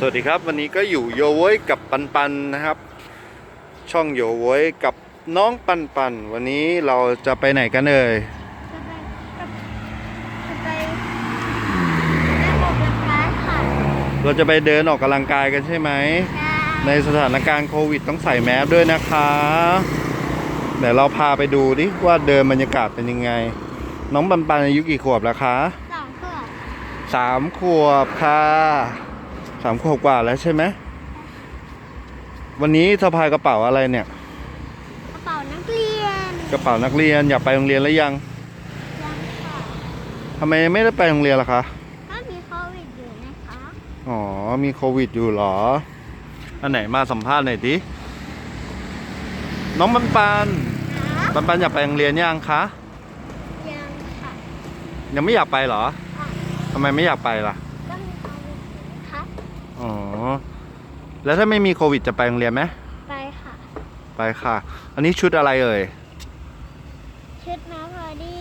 สวัสดีครับวันนี้ก็อยู่โยโว้ยกับปันปันนะครับ ช่องโยโว้ยกับน้องปันปัน วันนี้เราจะไปไหนกันเอ่ยจะไปจะไปได้ออกกำลังกายค่ะเราจะไปเดินออกกำลังกายกันใช่ไหม ในสถานการณ์โควิดต้องใส่แมสด้วยนะคะเดี๋ยวเราพาไปดูดิว่าเดินบรรยากาศเป็นยังไง น้องปันปันอายุกี่ขวบแล้วคะสองขวบสามขวบค่ะสามขวบกว่าแล้วใช่ไหมวันนี้สะพายกระเป๋าอะไรเนี่ย กระเป๋านักเรียนกระเป๋านักเรียนอยากไปโรงเรียนแล้วยังยังค่ะทำไมไม่ได้ไปโรงเรียนล่ะคะก็มีโควิดอยู่นะคะอ๋อมีโควิดอยู่เหรออันไหนมาสัมภาษณ์หน่อยดิน้องปันปันนะปันปันอยากไปโรงเรียนยังคะยังค่ะยังไม่อยากไปเหรอค่ะทำไมไม่อยากไปล่ะ ก็มีโควิดอยู่นะคะ อ๋อ แล้วถ้าไม่มีโควิดจะไปโรงเรียนไหมไปค่ะ ไปค่ะ อันนี้ชุดอะไรเอ่ย ชุดมาพอดี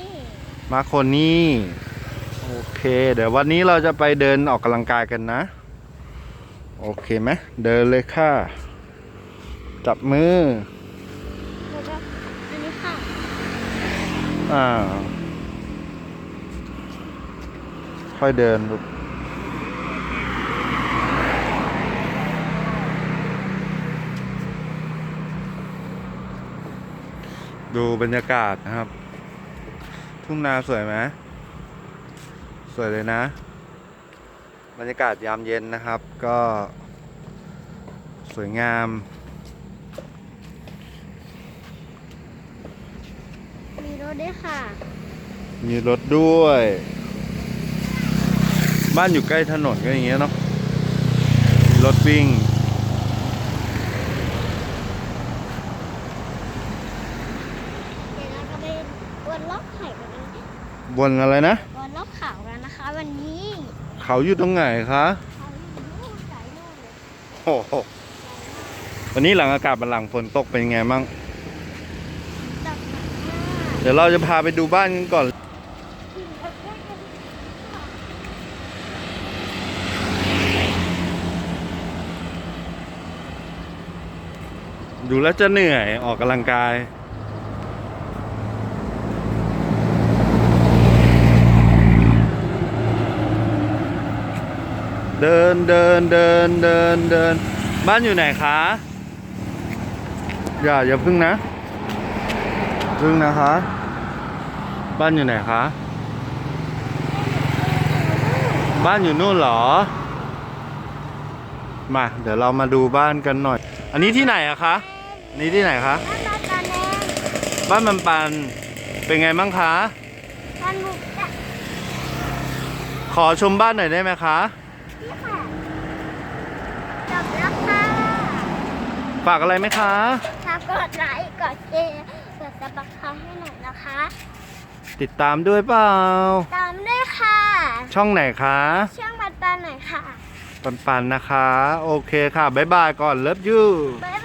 มาโคนี่ โอเค เดี๋ยววันนี้เราจะไปเดินออกกำลังกายกันนะ โอเคไหมเดินเลยค่ะ จับมือ แล้วก็อันนี้ค่ะ อ่า ค่อยเดินลูก ดูบรรยากาศนะครับ ทุ่งนาสวยไหมสวยเลยนะ บรรยากาศยามเย็นนะครับ ก็ สวยงาม มีรถด้วยค่ะ มีรถด้วย บ้านอยู่ใกล้ถนนก็อย่างเงี้ยเนาะมีรถวิ่ง เดี๋ยวเราจะไป วนรอบไข่กันนี้บนอะไรนะวนรอบเขากันนะคะ วันนี้เขาอยู่ตรงไหนคะเขาอยู่นู่นสายนู่นเลยโอ้โหวันนี้หลังอากาศมันหลังฝนตกเป็นไงบ้างดับมากเดี๋ยวเราจะพาไปดูบ้านกันก่อนดูแล้วจะเหนื่อยออกกำลังกาย เดินเดินเดินเดินเดินบ้านอยู่ไหนคะอย่าอย่าพึ่งนะ พึ่งนะคะ บ้านอยู่ไหนคะ บ้านอยู่นู่นเหรอ มา เดี๋ยวเรามาดูบ้านกันหน่อย อันนี้ที่ไหนอะคะอันนี้ที่ไหนคะ บ้านตาตาแดงบ้านมันปัน เป็นไงบ้างคะบ้านบุกจะขอชมบ้านหน่อยได้ไหมคะ นี่ค่ะจบแล้วค่ะฝากอะไรไหมคะ ถ้ากดไลค์กดแชร์กดซับสไครต์ให้หน่อยนะคะติดตามด้วยเปล่า ตามด้วยค่ะ ช่องไหนคะช่วงบัตรตาหน่อยค่ะ ปันปันนะคะ โอเคค่ะ บ๊ายบายก่อนเลิฟยู บ๊ายบ